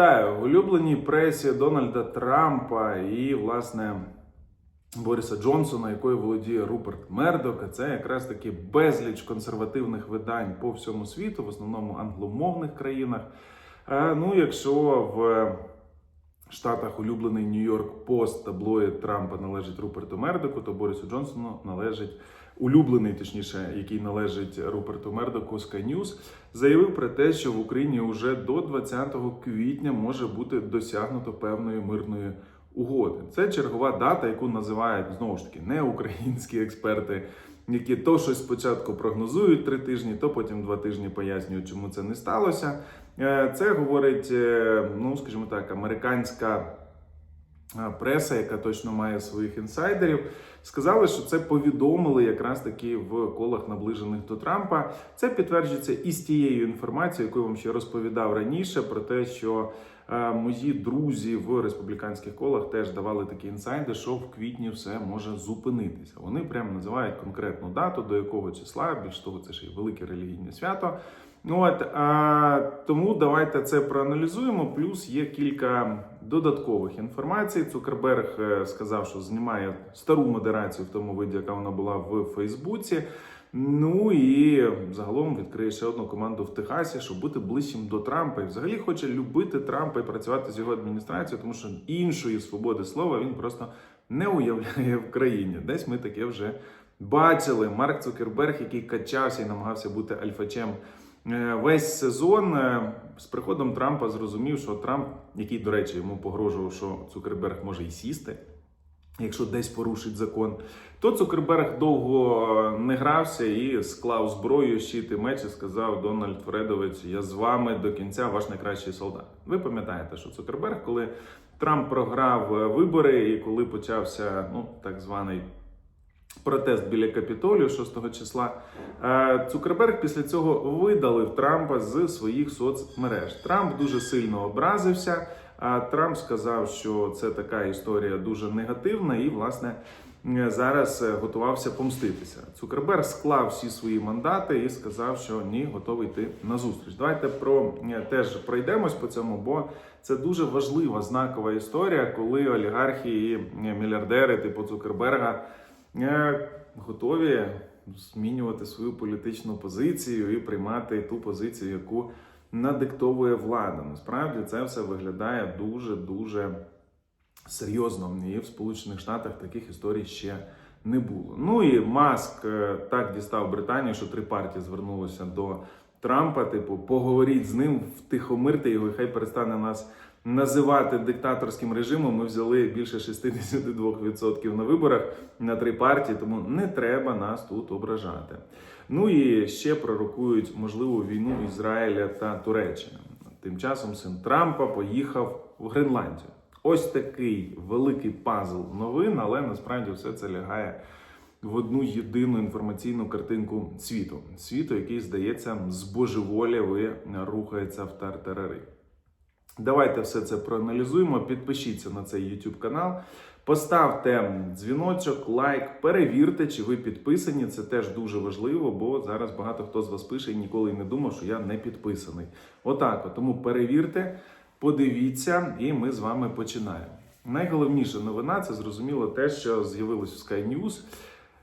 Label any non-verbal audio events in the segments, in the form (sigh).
Вітаю в улюбленій пресі Дональда Трампа і, власне, Бориса Джонсона, якою володіє Руперт Мердок. Це якраз таки безліч консервативних видань по всьому світу, в основному англомовних країнах. Е, Ну, якщо в Штатах улюблений Нью-Йорк Пост таблоїд Трампа належить Руперту Мердоку, то Борису Джонсону належить улюблений, точніше, який належить Руперту Мердоку Sky News, заявив про те, що в Україні вже до 20 квітня може бути досягнуто певної мирної угоди. Це чергова дата, яку називають знову ж таки не українські експерти, які то щось спочатку прогнозують три тижні, то потім два тижні пояснюють, чому це не сталося. Е, Це говорить, е, ну скажімо так, американська преса, яка точно має своїх інсайдерів. Сказали, що це повідомили якраз таки в колах наближених до Трампа. Це підтверджується і з тією інформацією, яку я вам ще розповідав раніше, про те, що мої друзі в республіканських колах теж давали такі інсайди, що в квітні все може зупинитися. Вони прямо називають конкретну дату, до якого числа. Більш того, це ж і велике релігійне свято. Ну от а, тому давайте це проаналізуємо. Плюс є кілька додаткових інформацій. Цукерберг е, сказав, що знімає стару модерацію в тому виді, яка вона була в Фейсбуці. Ну і загалом відкриє ще одну команду в Техасі, щоб бути ближчим до Трампа. І взагалі хоче любити Трампа і працювати з його адміністрацією, тому що іншої свободи слова він просто не уявляє в країні. Десь ми таке вже бачили. Марк Цукерберг, який качався і намагався бути альфачем. Е, Весь сезон е, з приходом Трампа зрозумів, що Трамп, який, до речі, йому погрожував, що Цукерберг може і сісти, якщо десь порушить закон, то Цукерберг довго не грався і склав зброю, щит і меч і сказав Дональд Фредович, я з вами до кінця ваш найкращий солдат. Ви пам'ятаєте, що Цукерберг, коли Трамп програв е, вибори і коли почався ну так званий протест біля Капітолію 6 числа. е, Цукерберг після цього видалив Трампа з своїх соцмереж. Трамп дуже сильно образився. А Трамп сказав, що це така історія дуже негативна, і власне е, зараз е, готувався помститися. Цукерберг склав всі свої мандати і сказав, що ні, готовий йти на зустріч. Давайте про е, теж пройдемось по цьому, бо це дуже важлива знакова історія, коли олігархи і е, мільярдери типу Цукерберга е, готові змінювати свою політичну позицію і приймати ту позицію, яку надиктовує влада. Насправді це все виглядає дуже дуже серйозно. І в Сполучених Штатах таких історій ще не було. Ну і Маск е, так дістав Британію, що три партії звернулися до Трампа. Типу, поговоріть з ним, втихомирте його, і хай перестане нас називати диктаторським режимом. Ми взяли більше 62% на виборах на три партії, тому не треба нас тут ображати. Ну і ще пророкують можливу війну Ізраїля та Туреччини. Тим часом син Трампа поїхав в Гренландію. Ось такий великий пазл новин, але насправді все це лягає в одну єдину інформаційну картинку світу. Світу, який, здається, збожеволів і рухається в тартарари. Давайте все це проаналізуємо. Підпишіться на цей YouTube канал, поставте дзвіночок, лайк, перевірте, чи ви підписані. Це теж дуже важливо, бо зараз багато хто з вас пише і ніколи не думав, що я не підписаний. Отак, от. тому перевірте, подивіться, і ми з вами починаємо. Найголовніша новина це зрозуміло те, що з'явилось у Sky News,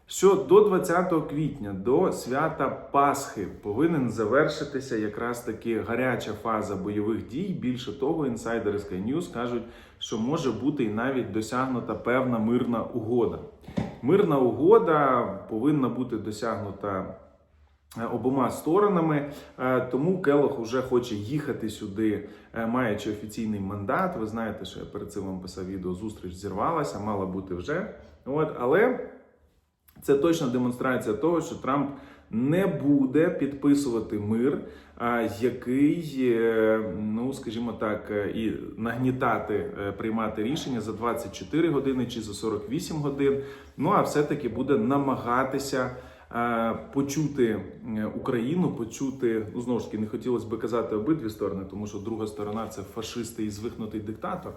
що до 20 квітня, до свята Пасхи, повинен завершитися якраз таки гаряча фаза бойових дій. Більше того, інсайдери Sky News кажуть, що може бути і навіть досягнута певна мирна угода. Мирна угода повинна бути досягнута. е, Обома сторонами, Е, тому Келох вже хоче їхати сюди, е, маючи офіційний мандат. Ви знаєте, що я перед цим вам писав відео. Зустріч зірвалася, мала бути вже. От, але це точна демонстрація того, що Трамп не буде підписувати мир, який, е, ну скажімо так, е, і нагнітати, е, приймати рішення за 24 години чи за 48 годин. Ну а все-таки буде намагатися. Почути Україну, почути ну знову ж таки не хотілося би казати обидві сторони, тому що друга сторона це фашисти і звихнутий диктатор.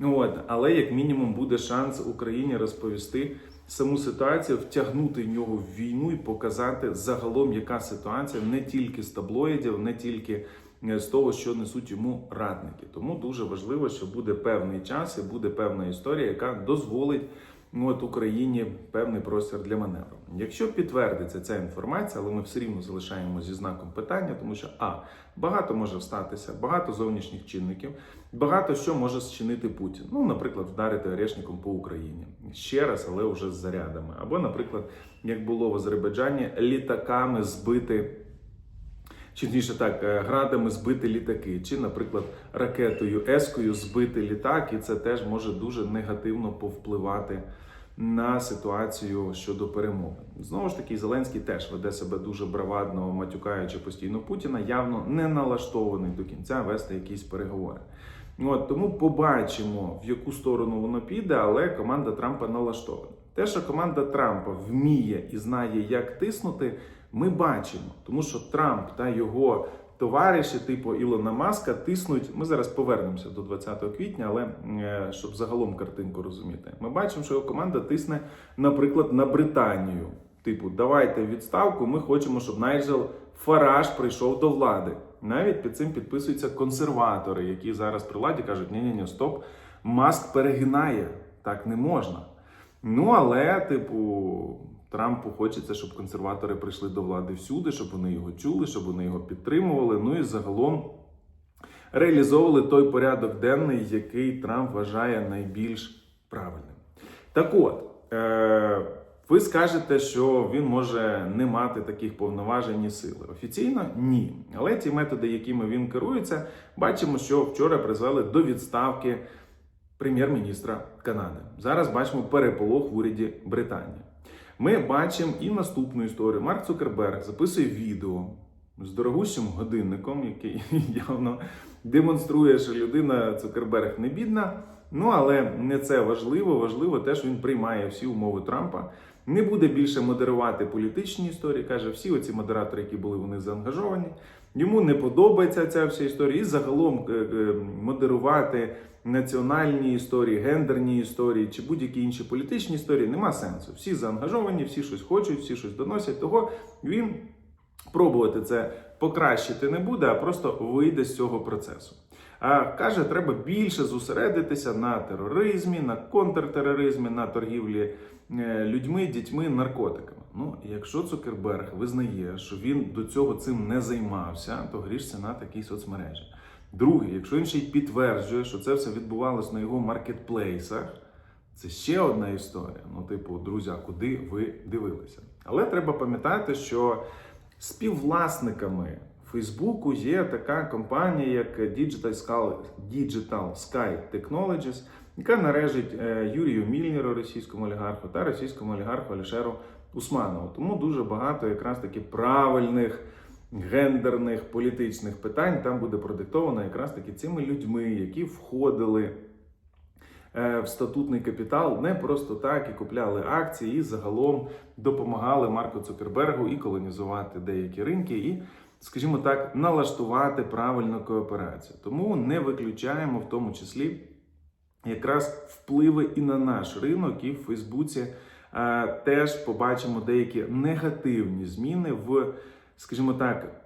От, але як мінімум буде шанс Україні розповісти саму ситуацію, втягнути нього в війну і показати загалом, яка ситуація не тільки з таблоїдів, не тільки е, з того, що несуть йому радники. Тому дуже важливо, що буде певний час і буде певна історія, яка дозволить ну, от Україні певний простір для маневру. Якщо підтвердиться ця інформація, але ми все рівно залишаємо зі знаком питання, тому що а багато може статися, багато зовнішніх чинників, багато що може зчинити Путін. Ну, наприклад, вдарити орешником по Україні ще раз, але вже з зарядами. Або, наприклад, як було в Азербайджані, літаками збити. Чи так, е, градами збити літаки, чи, наприклад, ракетою Ескою збити літак, і це теж може дуже негативно повпливати на ситуацію щодо перемоги. Знову ж таки, Зеленський теж веде себе дуже бравадно, матюкаючи постійно Путіна, явно не налаштований до кінця вести якісь переговори. От тому побачимо, в яку сторону воно піде, але команда Трампа налаштована. Те, що команда Трампа вміє і знає, як тиснути, ми бачимо, тому що Трамп та його товариші, типу Ілона Маска, тиснуть. Ми зараз повернемося до 20 квітня, але е, щоб загалом картинку розуміти, ми бачимо, що його команда тисне, наприклад, на Британію. Типу, давайте відставку. Ми хочемо, щоб Найджел Фараж прийшов до влади. Навіть під цим підписуються консерватори, які зараз при владі кажуть: ні ні ні стоп, маск перегинає, так не можна. Ну але, типу, Трампу хочеться, щоб консерватори прийшли до влади всюди, щоб вони його чули, щоб вони його підтримували. Ну і загалом реалізовували той порядок денний, який Трамп вважає найбільш правильним. Так от, е- ви скажете, що він може не мати таких повноважень і сили. Офіційно ні. Але ті методи, якими він керується, бачимо, що вчора призвели до відставки прем'єр-міністра Канади. Зараз бачимо переполох в уряді Британії. Ми бачимо і наступну історію. Марк Цукерберг записує відео з дорогущим годинником, який (laughs) явно демонструє, що людина Цукерберг не бідна. Ну але не це важливо. Важливо те, що він приймає всі умови Трампа. Не буде більше модерувати політичні історії. каже, всі оці модератори, які були вони заангажовані. Йому не подобається ця вся історія. І загалом е, е, модерувати національні історії, гендерні історії чи будь-які інші політичні історії нема сенсу. Всі заангажовані, всі щось хочуть, всі щось доносять. Того він пробувати це покращити не буде, а просто вийде з цього процесу. А каже, треба більше зосередитися на тероризмі, на контртероризмі, на торгівлі е, людьми, дітьми, наркотиками. Ну, якщо Цукерберг визнає, що він до цього цим не займався, то грішся на такій соцмережі. Друге, якщо він ще й підтверджує, що це все відбувалось на його маркетплейсах, це ще одна історія. Ну, типу, друзі, куди ви дивилися? Але треба пам'ятати, що співвласниками Фейсбуку є така компанія, як Digital Sky, Technologies, яка належить е, Юрію Мільнеру, російському олігарху, та російському олігарху Алішеру Усманову. Тому дуже багато якраз таки правильних гендерних політичних питань там буде продиктовано якраз таки цими людьми, які входили е, в статутний капітал не просто так і купляли акції, і загалом допомагали Марку Цукербергу і колонізувати деякі ринки, і, скажімо так, налаштувати правильну кооперацію. Тому не виключаємо в тому числі якраз впливи і на наш ринок, і в Фейсбуці е, теж побачимо деякі негативні зміни в скажімо так,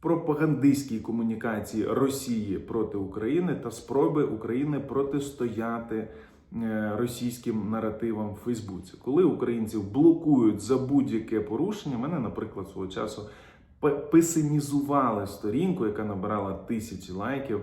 пропагандистській комунікації Росії проти України та спроби України протистояти е, російським наративам в Фейсбуці, коли українців блокують за будь-яке порушення, мене, наприклад, свого часу песимізували сторінку, яка набирала тисячі лайків.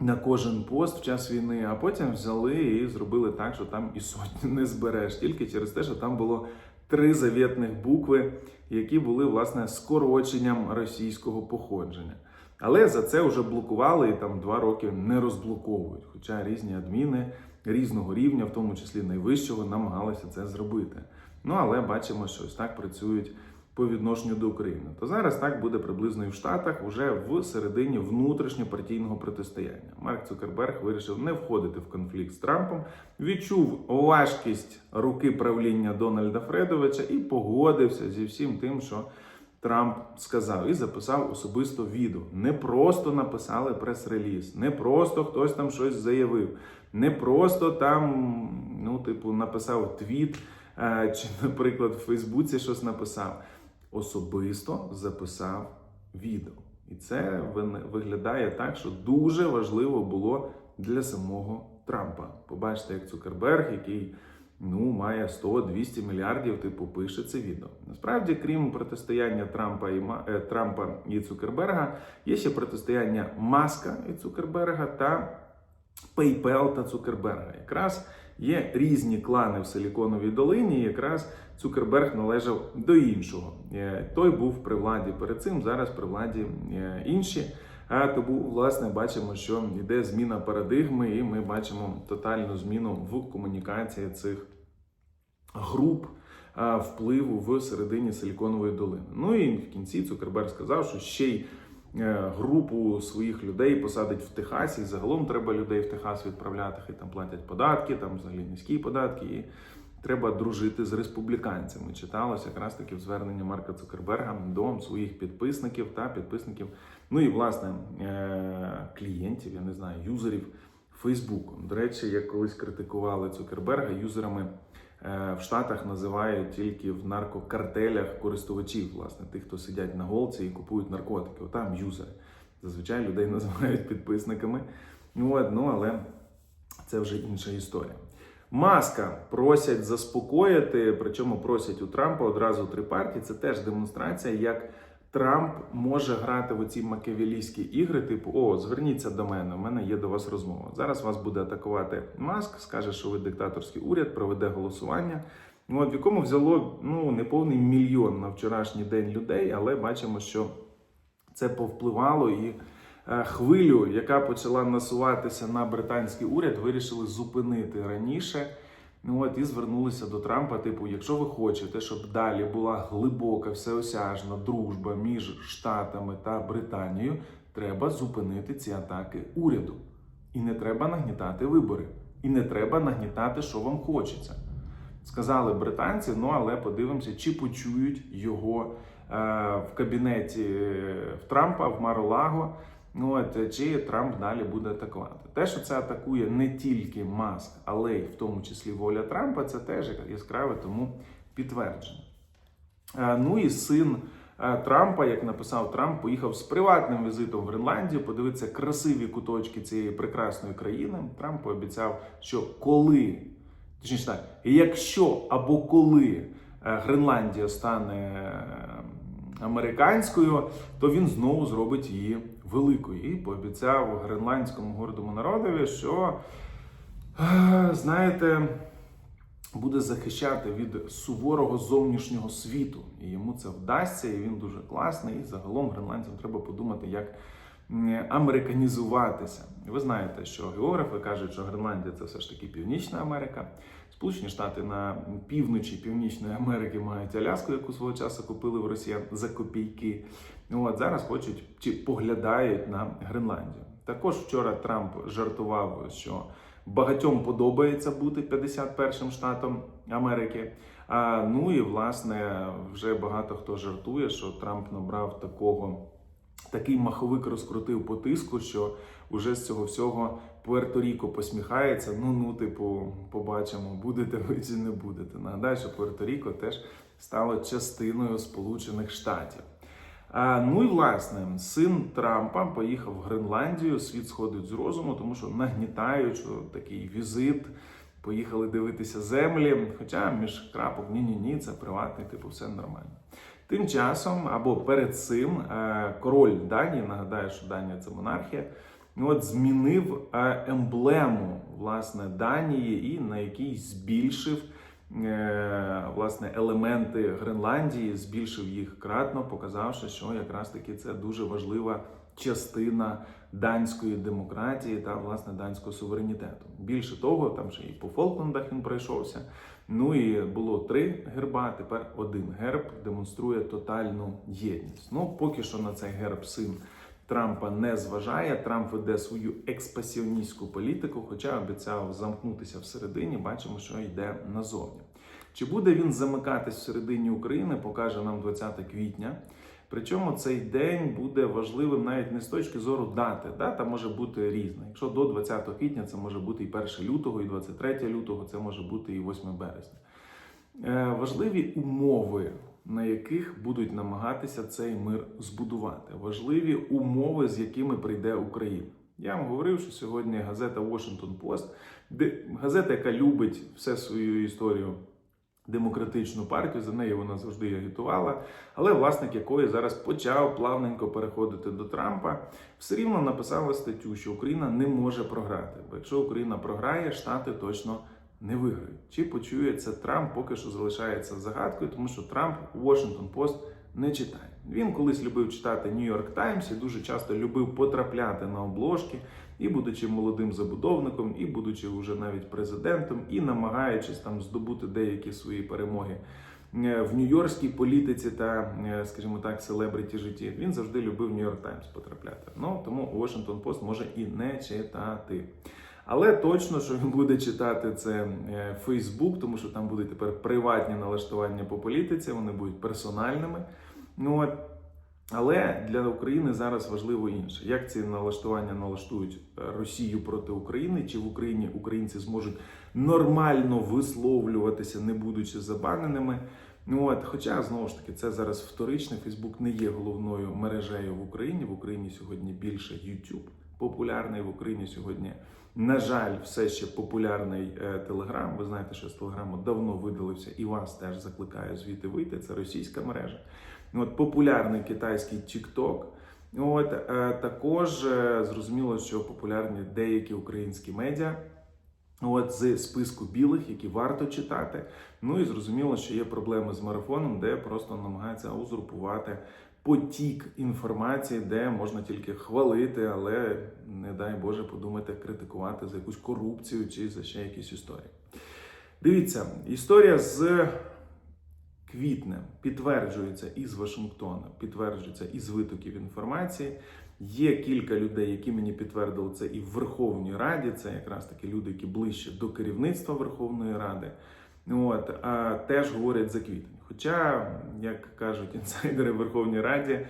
На кожен пост в час війни, а потім взяли і зробили так, що там і сотні не збереш, тільки через те, що там було три завітних букви, які були власне скороченням російського походження. Але за це вже блокували і там два роки не розблоковують. Хоча різні адміни різного рівня, в тому числі найвищого, намагалися це зробити. Ну але бачимо, що ось так працюють по відношенню до України. То зараз так буде приблизно і в Штатах, вже в середині внутрішньопартійного протистояння. Марк Цукерберг вирішив не входити в конфлікт з Трампом, відчув важкість руки правління Дональда Фредовича і погодився зі всім тим, що Трамп сказав, і записав особисто відео. Не просто написали прес-реліз, не просто хтось там щось заявив, не просто там, ну, типу, написав твіт. Е, чи, наприклад, в Фейсбуці щось написав особисто записав відео. І це виглядає так, що дуже важливо було для самого Трампа. Побачите, як Цукерберг, який ну, має 100-200 мільярдів, типу, пише це відео. Насправді, крім протистояння Трампа і е, Трампа і Цукерберга, є ще протистояння Маска і Цукерберга та PayPal та Цукерберга. Якраз є різні клани в Силіконовій долині. і Якраз Цукерберг належав до іншого. Е, Той був при владі перед цим, зараз при владі е, інші. А тому, власне, бачимо, що йде зміна парадигми, і ми бачимо тотальну зміну в комунікації цих груп впливу в середині Силіконової долини. Ну і в кінці Цукерберг сказав, що ще й групу своїх людей посадить в Техасі. Загалом треба людей в Техас відправляти, хай там платять податки, там взагалі низькі податки. І треба дружити з республіканцями. Читалося якраз таки в зверненні Марка Цукерберга до своїх підписників та підписників, ну і власне е, клієнтів, я не знаю, юзерів Фейсбуку. До речі, як колись критикували Цукерберга, юзерами е, в Штатах називають тільки в наркокартелях користувачів, власне, тих, хто сидять на голці і купують наркотики. Отам юзери. Зазвичай людей (laughs) називають підписниками. Ну, ну але це вже інша історія. Маска просять заспокоїти, причому просять у Трампа одразу три партії. Це теж демонстрація, як Трамп може грати в оці макевілійські ігри, типу: О, зверніться до мене, у мене є до вас розмова. Зараз вас буде атакувати Маск, скаже, що ви диктаторський уряд, проведе голосування. Ну, от в якому взяло ну неповний мільйон на вчорашній день людей, але бачимо, що це повпливало і е, хвилю, яка почала насуватися на британський уряд, вирішили зупинити раніше. Ну от і звернулися до Трампа. Типу, якщо ви хочете, щоб далі була глибока, всеосяжна дружба між Штатами та Британією, треба зупинити ці атаки уряду. І не треба нагнітати вибори. І не треба нагнітати, що вам хочеться. Сказали британці, ну але подивимося, чи почують його е, в кабінеті е, в Трампа в Маролаго. Ну от чи Трамп далі буде атакувати? Те, що це атакує не тільки Маск, але й в тому числі воля Трампа, це теж яскраве тому підтвердження. Е, Ну і син е, Трампа, як написав Трамп, поїхав з приватним візитом в Гренландію, подивитися красиві куточки цієї прекрасної країни. Трамп пообіцяв, що коли, точніше так, якщо або коли е, Гренландія стане е, американською, то він знову зробить її великою. І пообіцяв гренландському гордому народові, що, е, знаєте, буде захищати від суворого зовнішнього світу. І йому це вдасться, і він дуже класний. І загалом гренландцям треба подумати, як американізуватися. Ви знаєте, що географи кажуть, що Гренландія це все ж таки Північна Америка. Сполучені Штати на півночі Північної Америки мають Аляску, яку свого часу купили в Росіян за копійки. Ну, От зараз хочуть чи поглядають на Гренландію. Також вчора Трамп жартував, що багатьом подобається бути 51-м штатом Америки. А ну і власне вже багато хто жартує, що Трамп набрав такого. Такий маховик розкрутив по тиску, що уже з цього всього Пуерто-Ріко посміхається. Ну, ну, типу, побачимо, будете ви чи не будете. Нагадаю, що Пуерто-Ріко теж стало частиною Сполучених Штатів. А, ну і власне, син Трампа поїхав в Гренландію. Світ сходить з розуму, тому що нагнітають, що такий візит. Поїхали дивитися землі. Хоча між крапок ні-ні ні, це приватний, типу, все нормально. Тим часом, або перед цим, е, король Данії, нагадаю, що Данія це монархія, ну, от змінив е, емблему власне Данії і на якій збільшив е, власне елементи Гренландії, збільшив їх кратно, показавши, що якраз таки це дуже важлива частина данської демократії та власне данського суверенітету. Більше того, там ще і по Фолклендах він пройшовся. Ну і було три герба. Тепер один герб демонструє тотальну єдність. Ну поки що на цей герб син Трампа не зважає. Трамп веде свою експасіоністську політику, хоча обіцяв замкнутися всередині. Бачимо, що йде назовні. Чи буде він замикатись всередині України, покаже нам 20 квітня. Причому цей день буде важливим навіть не з точки зору дати. Дата може бути різна. Якщо до 20 квітня це може бути і 1 лютого, і 23 лютого, це може бути і 8 березня. Е, важливі умови на яких будуть намагатися цей мир збудувати, важливі умови, з якими прийде Україна. Я вам говорив, що сьогодні газета Washington Post, де газета, яка любить все свою історію демократичну партію, за нею вона завжди агітувала, але власник якої зараз почав плавненько переходити до Трампа, все рівно написала статтю, що Україна не може програти. Бо якщо Україна програє, Штати точно не виграють. Чи почує це Трамп, поки що залишається загадкою, тому що Трамп Washington Post не читає. Він колись любив читати York Times і дуже часто любив потрапляти на обложки, і будучи молодим забудовником, і будучи вже навіть президентом, і намагаючись там здобути деякі свої перемоги е, в нью-йоркській політиці та, е, скажімо так, селебриті житті. Він завжди любив York Times потрапляти. Ну тому Washington Post може і не читати. Але точно, що він буде читати це Facebook, тому що там будуть тепер приватні налаштування по політиці, вони будуть персональними. Ну от. Але для України зараз важливо інше, як ці налаштування налаштують е, Росію проти України, чи в Україні українці зможуть нормально висловлюватися, не будучи забаненими. Ну от, хоча знову ж таки, це зараз вторичне. Фейсбук не є головною мережею в Україні. В Україні сьогодні більше YouTube популярний в Україні сьогодні. На жаль, все ще популярний Телеграм. Ви знаєте, що з Телеграму давно видалився і вас теж закликаю звідти вийти. Це російська мережа. От популярний китайський TikTok. От е, також е, зрозуміло, що популярні деякі українські медіа. От з списку білих, які варто читати. Ну і зрозуміло, що є проблеми з марафоном, де просто намагаються узурпувати потік інформації, де можна тільки хвалити, але не дай Боже подумати, критикувати за якусь корупцію чи за ще якісь історії. Дивіться, історія з квітнем підтверджується із Вашингтона, підтверджується із витоків інформації. Є кілька людей, які мені підтвердили це і в Верховній Раді. Це якраз таки люди, які ближче до керівництва Верховної Ради. От, а теж говорять за квітень. Хоча, як кажуть інсайдери в Верховній Раді,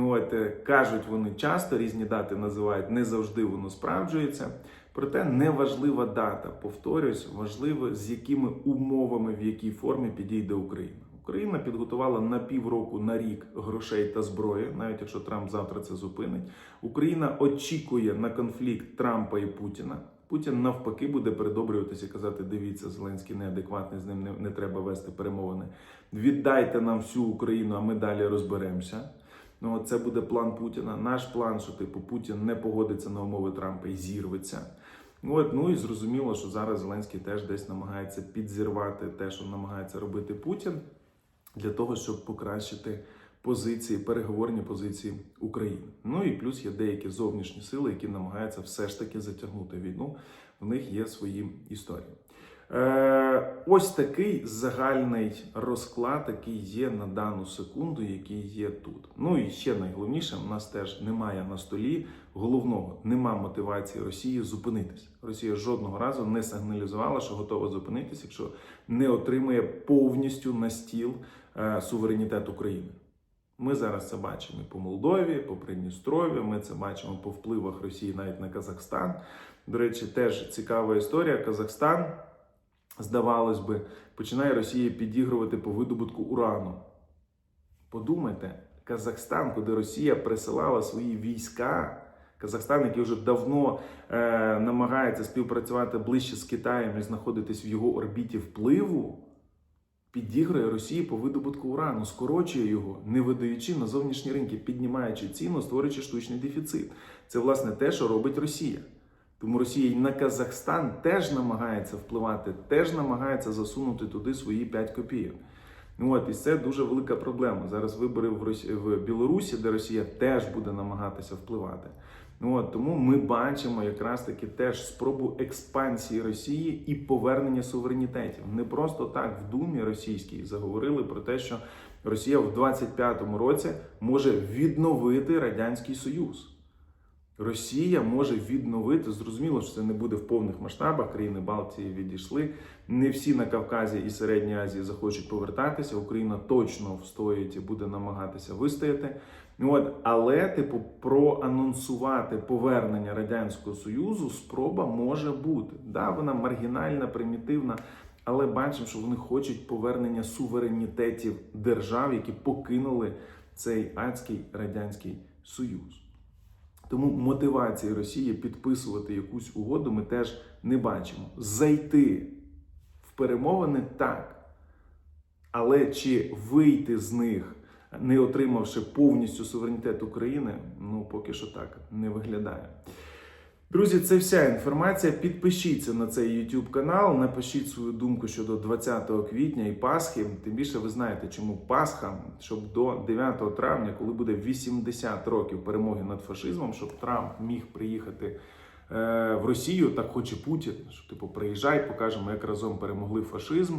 от, кажуть вони часто, різні дати називають, не завжди воно справджується. Проте не важлива дата, повторюсь, важливо, з якими умовами, в якій формі підійде Україна. Україна підготувала на півроку на рік грошей та зброї, навіть якщо Трамп завтра це зупинить. Україна очікує на конфлікт Трампа і Путіна. Путін навпаки буде передобрюватися і казати: дивіться, Зеленський неадекватний, з ним не, не треба вести перемовини. Віддайте нам всю Україну, а ми далі розберемося. Ну, це буде план Путіна. Наш план, що типу Путін не погодиться на умови Трампа і зірветься. От, ну і зрозуміло, що зараз Зеленський теж десь намагається підзірвати те, що намагається робити Путін, для того, щоб покращити позиції, переговорні позиції України. Ну і плюс є деякі зовнішні сили, які намагаються все ж таки затягнути війну. В них є свої історії. Е, Ось такий загальний розклад, який є на дану секунду, який є тут. Ну і ще найголовніше, у нас теж немає на столі головного, нема мотивації Росії зупинитися. Росія жодного разу не сигналізувала, що готова зупинитися, якщо не отримує повністю на стіл е, суверенітет України. Ми зараз це бачимо і по Молдові, по Придністров'ї, Ми це бачимо по впливах Росії навіть на Казахстан. До речі, теж цікава історія. Казахстан, здавалось би, починає Росія підігрувати по видобутку урану. Подумайте, Казахстан, куди Росія присилала свої війська. Казахстан, який вже давно е, намагається співпрацювати ближче з Китаєм і знаходитись в його орбіті впливу, підігрує Росії по видобутку урану, скорочує його, не видаючи на зовнішні ринки, піднімаючи ціну, створюючи штучний дефіцит. Це власне те, що робить Росія. Тому Росія і на Казахстан теж намагається впливати, теж намагається засунути туди свої 5 копійок. Ну От, і це дуже велика проблема. Зараз вибори в Білорусі, де Росія теж буде намагатися впливати. От, Тому ми бачимо якраз таки теж спробу експансії Росії і повернення суверенітетів. Не просто так в Думі російській заговорили про те, що Росія в 25-му році може відновити Радянський Союз. Росія може відновити, зрозуміло, що це не буде в повних масштабах. Країни Балтії відійшли. Не всі на Кавказі і Середній Азії захочуть повертатися. Україна точно встоїть і буде намагатися вистояти. От, але, типу, проанонсувати повернення радянського союзу спроба може бути. Да, вона маргінальна, примітивна. але бачимо, що вони хочуть повернення суверенітетів держав, які покинули цей адський радянський союз. Тому мотивації Росії підписувати якусь угоду ми теж не бачимо. Зайти в перемовини так. Але чи вийти з них, не отримавши повністю суверенітет України, ну поки що так не виглядає. Друзі, це вся інформація. Підпишіться на цей YouTube канал, напишіть свою думку щодо 20 квітня і Пасхи. Тим більше ви знаєте, чому Пасха, щоб до 9 травня, коли буде 80 років перемоги над фашизмом, щоб Трамп міг приїхати е, в Росію, так хоче Путін. Що типу, приїжджай, покажемо, як разом перемогли фашизм.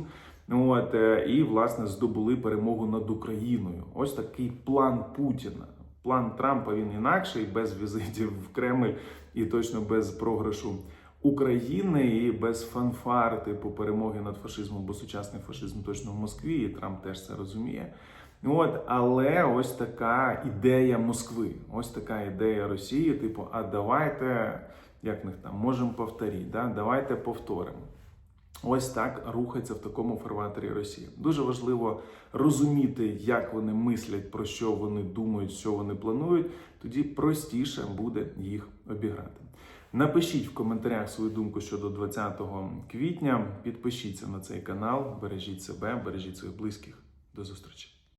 От е, і власне здобули перемогу над Україною. Ось такий план Путіна. План Трампа він інакший, без візитів в Кремль і точно без програшу України і без фанфар типу перемоги над фашизмом, бо сучасний фашизм точно в Москві, і Трамп теж це розуміє. От, але ось така ідея Москви, ось така ідея Росії, типу, а давайте, як них там, можемо повторити, да? давайте повторимо. Ось так рухається в такому фарватері Росія. Дуже важливо розуміти, як вони мислять, про що вони думають, що вони планують. Тоді простіше буде їх обіграти. Напишіть в коментарях свою думку щодо 20 квітня. Підпишіться на цей канал, бережіть себе, бережіть своїх близьких. До зустрічі!